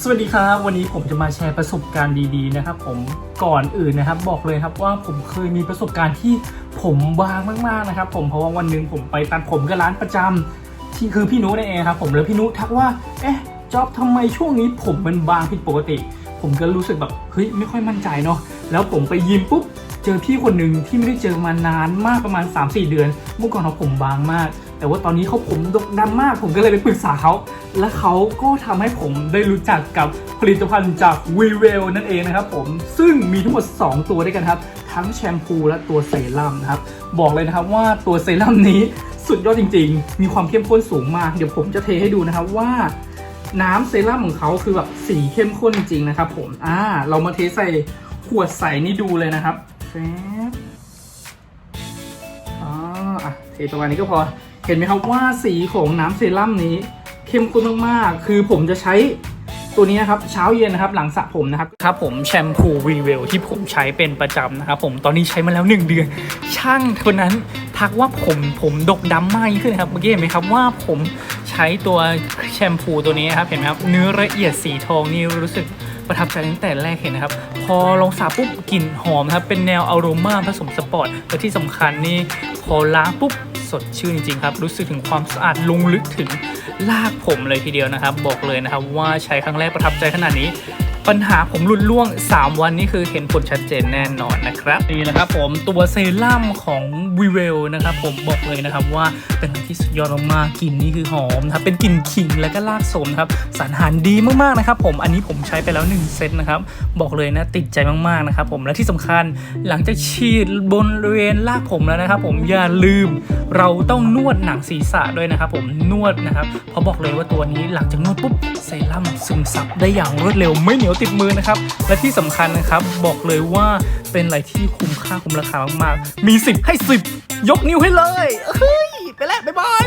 สวัสดีครับ วันนี้ผมจะมาแชร์ประสบการณ์ดีๆนะครับ ผมก่อนอื่นนะครับ บอกเลยครับว่าผมเคยมีประสบการณ์ที่ผมบางมากๆนะครับ ผมเพราะว่าวันหนึ่งผมไปตัดผมกับร้านประจำที่คือพี่นุนั่นเองครับ ผมแล้วพี่นุทักว่าเอ๊ะจ๊อบทำไมช่วงนี้ผมมันบางผิดปกติ ผมก็รู้สึกแบบเฮ้ยไม่ค่อยมั่นใจเนาะแล้วผมไปยิมปุ๊บเจอพี่คนหนึ่งที่ไม่ได้เจอมานานมากประมาณ 3-4 เดือนเมื่อก่อนเขาผมบางมาก แต่ว่าตอนนี้เขาผมดกดำมากผมก็เลยไปปรึกษาเขา และเขาก็ทำให้ผมได้รู้จักกับผลิตภัณฑ์จาก v ีเวลนั่นเองนะครับผมซึ่งมีทั้งหมด 2 ตัวด้วยกันครับ ทั้งแชมพูและตัวเซรั่มนะครับ บอกเลยนะครับว่าตัวเซรั่มนี้สุดยอดจริง ๆ มีความเข้มข้นสูงมาก เดี๋ยวผมจะเทให้ดูนะครับว่าน้ำเซรั่มของเขาคือแบบสีเข้มข้นจริงๆนะครับผม อ่า เรามาเทใส่ขวดใส่นี่ดูเลยนะครับแฟบ เทประมาณนี้ก็พอเห็นไหมครับว่าสีของน้ำเซรั่มนี้เข้มข้นมากๆ คือผมจะใช้ตัวนี้นะครับเช้าเย็นนะครับหลังสระผมนะครับครับผมแชมพูวีเวลที่ผมใช้เป็นประจำนะครับผมตอนนี้ใช้มาแล้ว 1 เดือน ช่างคนนั้นทักว่าผมผมดกดำมากขึ้นครับเมื่อกี้เห็นไหมครับว่าผมใช้ตัวแชมพูตัวนี้นครับเห็นไหมครับเนื้อละเอียดสีทองนี่รู้สึกประทับใจตั้งแต่แรกเห็นนะครับ พอลงสระปุ๊บกลิ่นหอมครับเป็นแนวอโรมาผสมสปอร์ตและที่สำคัญนี่พอล้างปุ๊บ สดชื่นจริงๆครับ รู้สึกถึงความสะอาดลงลึกถึงลากผมเลยทีเดียวนะครับ บอกเลยนะครับว่าใช้ครั้งแรกประทับใจขนาดนี้ ปัญหาผมหลุดล่วง 3 วันนี่คือเห็นผลชัดเจนแน่นอนนะครับนี่แหละครับผมตัวเซรั่มของวีเวลนะครับผมบอกเลยนะครับว่าเป็นอะไรที่สุดยอดมากกลิ่นนี่คือหอมนะครับเป็นกลิ่นขิงและก็รากสมครับสารอาหารดีมากๆนะครับผมอันนี้ผมใช้ไปแล้ว 1 เซตนะครับบอกเลยนะติดใจมากๆนะครับผมและที่สำคัญหลังจากฉีดบริเวณรากผมแล้วนะครับผมอย่าลืมเราต้องนวดหนังศีรษะด้วยนะครับผมนวดนะครับเพราะบอกเลยว่าตัวนี้หลังจากนวดปุ๊บเซรั่มซึมซับได้อย่างรวดเร็วไม่เหนียวติดมือนะครับและที่สำคัญนะครับบอกเลยว่าเป็นอะไรที่คุ้มค่าคุ้มราคามากๆมี 10 ให้ 10 ยกนิ้วให้เลยเฮ้ยไปแล้วบ๊ายบาย